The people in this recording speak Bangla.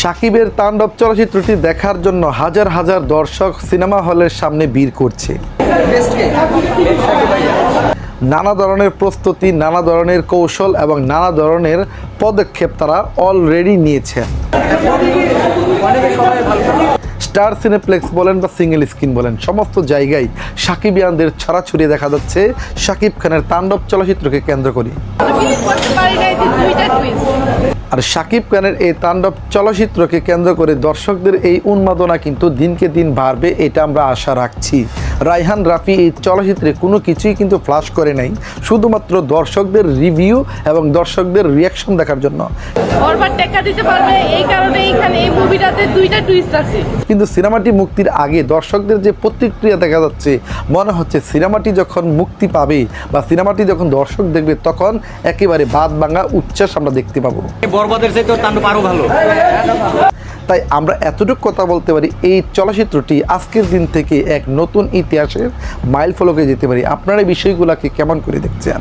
সাকিবের তাণ্ডব চলচ্চিত্রটি দেখার জন্য হাজার হাজার দর্শক সিনেমা হলের সামনে ভিড় করছে। নানা ধরনের প্রস্তুতি নানা ধরনের কৌশল এবং নানা ধরনের পদক্ষেপ তারা অলরেডি নিয়েছেন। স্টার সিনেপ্লেক্স বলেন বা সিঙ্গেল স্ক্রিন বলেন সমস্ত জায়গায় সাকিব সাকিবিয়ানদের ছড়াছড়িয়ে দেখা যাচ্ছে। সাকিব খানের তাণ্ডব চলচ্চিত্রকে কেন্দ্র করে। আর সাকিব খানের এই তাণ্ডব চলচ্চিত্রকে কেন্দ্র করে দর্শকদের এই উন্মাদনা কিন্তু দিনকে দিন বাড়বে, এটা আমরা আশা রাখছি। রায়হান রাফি এই চলচ্চিত্রে কোনো কিছুই কিন্তু ফ্লাশ করে নাই শুধুমাত্র দর্শকদের রিভিউ এবং দর্শকদের রিয়াকশন দেখার জন্য। দিতে পারবে এই কারণে এইখানে এই মুভিটাতে দুইটা টুইস্ট আছে। কিন্তু সিনেমাটি মুক্তির আগে দর্শকদের যে প্রতিক্রিয়া দেখা যাচ্ছে মনে হচ্ছে সিনেমাটি যখন মুক্তি পাবে বা সিনেমাটি যখন দর্শক দেখবে তখন একেবারে বাদ ভাঙা উচ্ছ্বাস আমরা দেখতে পাবো। বরবাদের চাইতে তাণ্ডব আরও ভালো। তাই আমরা এতটুকু কথা বলতে পারি, এই চলচ্চিত্রটি আজকের দিন থেকে এক নতুন ইতিহাসের মাইল ফলকে যেতে পারি। আপনারা বিষয়গুলোকে কেমন করে দেখছেন?